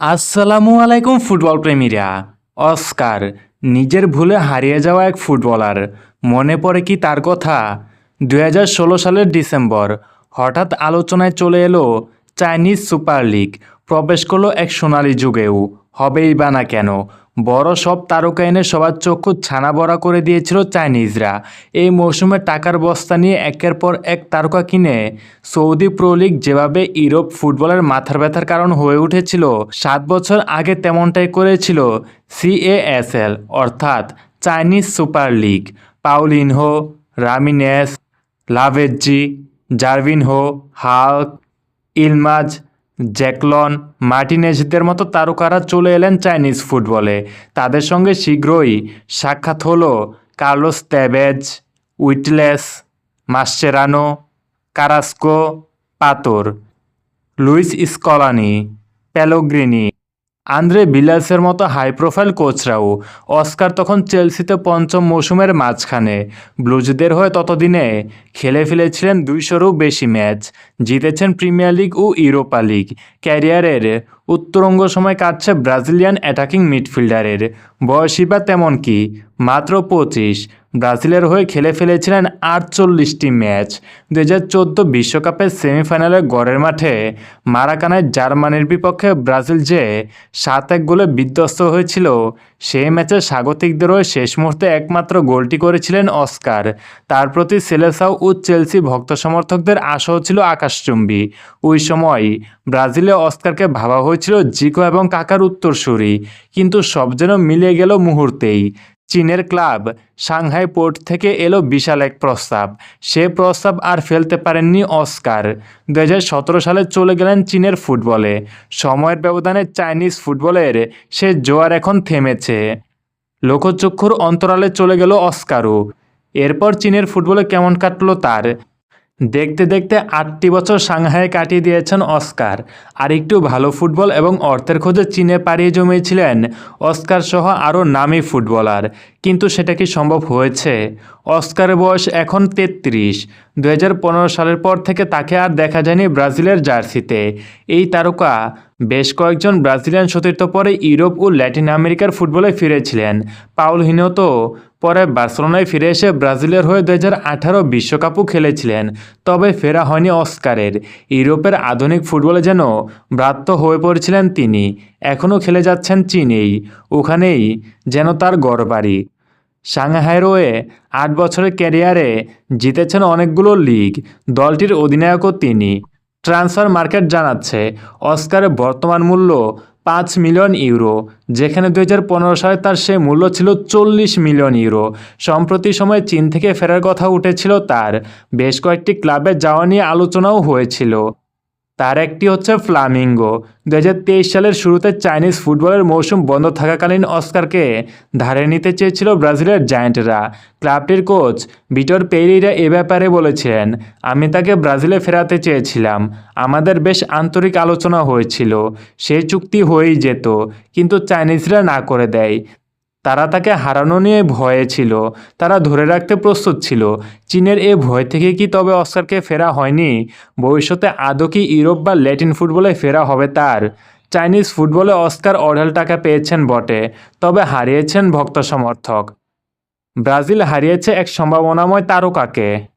আসসালামু আলাইকুম football প্রেমীরা। Oscar, নিজের ভুলে হারিয়ে যাওয়া এক ফুটবলার। মনে পড়ে কি তার কথা? দু হাজার ষোলো সালের ডিসেম্বর, হঠাৎ আলোচনায় চলে এলো চাইনিজ সুপার লিগ। প্রবেশ করল এক সোনালি যুগেও। হবেই বা না কেন? বড় সব তারকা এনে সবার চক্ষু ছানা বড়া করে দিয়েছিল চাইনিজরা। এই মৌসুমে টাকার বস্তা নিয়ে একের পর এক তারকা কিনে সৌদি প্রো লিগ যেভাবে ইউরোপ ফুটবলের মাথার ব্যথার কারণ হয়ে উঠেছিল, সাত বছর আগে তেমনটাই করেছিল সিএএসএল অর্থাৎ Chinese super league. Paulinho Ramires, Lavezzi, Gervinho, Hulk, Yilmaz Jackson মার্টিনেজদের মতো তারকারা চলে এলেন চাইনিজ ফুটবলে। তাদের সঙ্গে শীঘ্রই সাক্ষাৎ হলো Carlos Tevez, উইটলেস, Mascherano, Carrasco, Pato, Luis Scolari, Pellegrini. Andre বিলাসের মতো হাই প্রোফাইল কোচরাও অস্কার তখন চেলসিতে পঞ্চম মৌসুমের মাঝখানে। ব্লুজদের হয়ে ততদিনে খেলে ফেলেছিলেন দুইশোরও বেশি ম্যাচ, জিতেছেন প্রিমিয়ার লিগ ও ইউরোপা লিগ। ক্যারিয়ারের উত্তরঙ্গ সময় কাটছে ব্রাজিলিয়ান অ্যাটাকিং মিডফিল্ডারের। বয়সী বা তেমন কি মাত্র পঁচিশ। ব্রাজিলের হয়ে খেলে ফেলেছিলেন আটচল্লিশটি ম্যাচ। দু হাজার চোদ্দ বিশ্বকাপের সেমিফাইনালে গড়ের মাঠে মারাকানায় জার্মানির বিপক্ষে ব্রাজিল যে সাত এক গোলে বিধ্বস্ত হয়েছিল, সেই ম্যাচে স্বাগতিকদের হয়ে শেষ মুহূর্তে একমাত্র গোলটি করেছিলেন অস্কার। তার প্রতি সেলেসাও ও চেলসি ভক্ত সমর্থকদের আশাও ছিল আকাশচুম্বী। ওই সময় ব্রাজিলে অস্কারকে ভাবা হয়েছিল জিকো এবং কাকার উত্তরসূরি, কিন্তু সব যেন মিলে গেল মুহূর্তেই। চীনের ক্লাব সাংহাই পোর্ট থেকে এলো বিশাল এক প্রস্তাব। সে প্রস্তাব আর ফেলতে পারেননি অস্কার। দুই হাজার সতেরো সালে চলে গেলেন চীনের ফুটবলে। সময়ের ব্যবধানে চাইনিজ ফুটবলের সে জোয়ার এখন থেমেছে। লোকচক্ষুর অন্তরালে চলে গেল অস্কারও। এরপর চীনের ফুটবলে কেমন কাটলো তার? দেখতে দেখতে আটটি বছর সাংহাইয়ে কাটিয়ে দিয়েছেন অস্কার। আর একটু ভালো ফুটবল এবং অর্থের খোঁজে চীনে পাড়িয়ে জমিয়েছিলেন অস্কার সহ আরও নামি ফুটবলার। কিন্তু সেটা কি সম্ভব হয়েছে? অস্কারের বয়স এখন তেত্রিশ। দু সালের পর থেকে তাকে আর দেখা যায়নি ব্রাজিলের জার্সিতে। এই তারকা বেশ কয়েকজন ব্রাজিলিয়ান সতীর্থ পরে ইউরোপ ও ল্যাটিন আমেরিকার ফুটবলে ফিরেছিলেন। পাউল হিনো তো পরে বার্সেলোনায় ফিরে এসে ব্রাজিলের হয়ে দু হাজার বিশ্বকাপও খেলেছিলেন, তবে ফেরা হয়নি অস্কারের। ইউরোপের আধুনিক ফুটবলে যেন ব্রাত্য হয়ে পড়েছিলেন তিনি, এখনও খেলে যাচ্ছেন চীনেই। ওখানেই যেন তার গড়বাড়ি। সাংহাইয়ের হয়ে আট বছরের ক্যারিয়ারে জিতেছেন অনেকগুলো লিগ। দলটির অধিনায়কও তিনি। ট্রান্সফার মার্কেট জানাচ্ছে অস্কারের বর্তমান মূল্য পাঁচ মিলিয়ন ইউরো, যেখানে দু হাজার পনেরো সালে তার সে মূল্য ছিল চল্লিশ মিলিয়ন ইউরো। সম্প্রতি সময়ে চীন থেকে ফেরার কথা উঠেছিল তার। বেশ কয়েকটি ক্লাবে যাওয়া নিয়ে আলোচনাও হয়েছিল। তার একটি হচ্ছে ফ্লামিঙ্গো। দুই হাজার তেইশ সালের শুরুতে চাইনিজ ফুটবলের মৌসুম বন্ধ থাকাকালীন অস্কারকে ধারে নিতে চেয়েছিল ব্রাজিলের জায়ান্টরা। ক্লাবটির কোচ বিটর পেরিরা এ ব্যাপারে বলেছেন, আমি তাকে ব্রাজিলে ফেরাতে চেয়েছিলাম। আমাদের বেশ আন্তরিক আলোচনা হয়েছিল। সেই চুক্তি হয়েই যেত, কিন্তু চাইনিজরা না করে দেয়। তারা তাকে হারানো নিয়ে ভয়ে ছিল। তারা ধরে রাখতে প্রস্তুত ছিল। চীনের এ ভয় থেকে কি তবে অস্কারকে ফেরা হয়নি? ভবিষ্যতে আদৌ কি ইউরোপ বা ল্যাটিন ফুটবলে ফেরা হবে তার? চাইনিজ ফুটবলে অস্কার অঢেল টাকা পেয়েছেন বটে, তবে হারিয়েছেন ভক্ত সমর্থক। ব্রাজিল হারিয়েছে এক সম্ভাবনাময় তারকাকে।